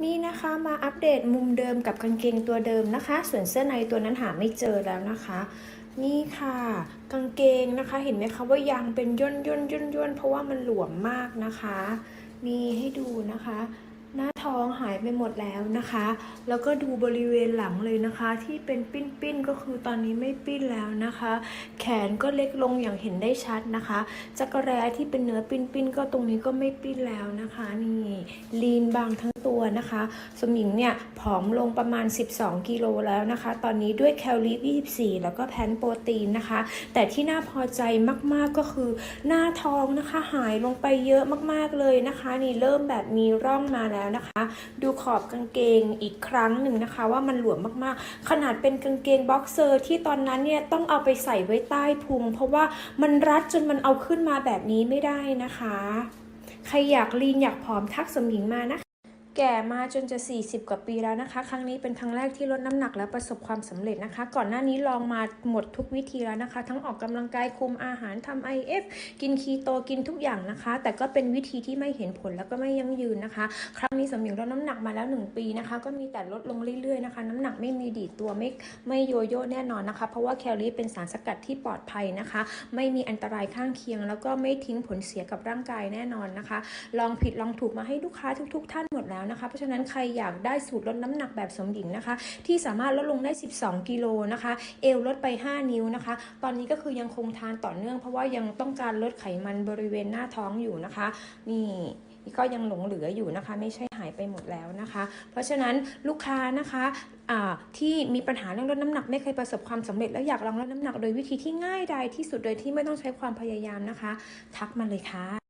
นี่นะคะมาอัปเดตมุมเดิมกับกางเกงตัวเดิมนะคะ ส่วนเสื้อในตัวนั้นหาไม่เจอแล้วนะคะ นี่ค่ะ กางเกงนะคะ เห็นไหมคะว่ายางเป็นย่นย่นย่นย่นเพราะว่ามันหลวมมากนะคะ มีให้ดูนะคะ หน้า ท้องหายไปหมดแล้วนะคะ แล้วก็ดูบริเวณหลังเลยนะคะ ที่เป็นปิ้นปิ้นๆก็คือตอนนี้ไม่ปิ้นแล้วนะคะ แขนก็เล็กลงอย่างเห็นได้ชัดนะคะจักรแร้ที่เป็นเนื้อปิ้นปิ้นๆก็ตรงนี้ก็ไม่ปิ้นแล้วนะคะ นี่ลีนบางทั้งตัวนะคะ สมิงเนี่ยผอมลงประมาณ 12 กิโลแล้วนะคะ ตอนนี้ด้วยแคลอรี่24 แล้วก็แพนโปรตีนนะคะ แต่ที่น่าพอใจมากๆก็คือหน้าท้องนะคะ หายลงไปเยอะมากๆเลยนะคะ นี่เริ่มแบบมีร่องมาแล้วนะคะดูขอบกางเกงอีกครั้งหนึ่งนะคะ ว่ามันหลวมมากๆ ขนาดเป็นกางเกงบ็อกเซอร์ที่ตอนนั้นเนี่ยต้องเอาไปใส่ไว้ใต้พุง เพราะว่ามันรัดจนมันเอาขึ้นมาแบบนี้ไม่ได้นะคะ ใครอยากลีนอยากผอมทักสมิงมานะคะ แก่มาจนจะ 40 กว่าปีแล้วนะคะ ครั้งนี้เป็นครั้งแรกที่ลดน้ำหนักและประสบความสำเร็จนะคะ ก่อนหน้านี้ลองมาหมดทุกวิธีแล้วนะคะ ทั้งออกกำลังกายคุมอาหารทำ IF กินคีโตกินทุกอย่างนะคะ แต่ก็เป็นวิธีที่ไม่เห็นผลแล้วก็ไม่ยั่งยืนนะคะ ครั้งนี้สมิงลดน้ำหนักมาแล้ว 1 ปีนะคะ ก็มีแต่ลดลงเรื่อยๆนะคะ น้ำหนักไม่มีดีดตัวไม่ไม่โยโย่แน่นอนนะคะ เพราะว่าแคลอรี่เป็นสารสกัดที่ปลอดภัยนะคะ ไม่มีอันตรายข้างเคียง แล้วก็ไม่ทิ้งผลเสียกับร่างกายแน่นอนนะคะ ลองผิดลองถูกมาให้ลูกค้าทุก ๆ ท่านหมดแล้วนะคะ เพราะฉะนั้นใครอยากได้สูตรลดน้ำหนักแบบสมหญิงนะคะ ที่สามารถลดลงได้ 12 กิโลนะคะ เอวลดไป 5 นิ้วนะคะ ตอนนี้ก็คือยังคงทานต่อเนื่อง เพราะว่ายังต้องการลดไขมันบริเวณหน้าท้องอยู่นะคะ นี่ก็ยังหลงเหลืออยู่นะคะ ไม่ใช่หายไปหมดแล้วนะคะ เพราะฉะนั้นลูกค้านะคะที่มีปัญหาเรื่องลดน้ำหนักไม่เคยประสบความสำเร็จแล้วอยากลองลดน้ำหนักโดยวิธีที่ง่ายดายที่สุดโดยที่ไม่ต้องใช้ความพยายามนะคะ ทักมาเลยค่ะ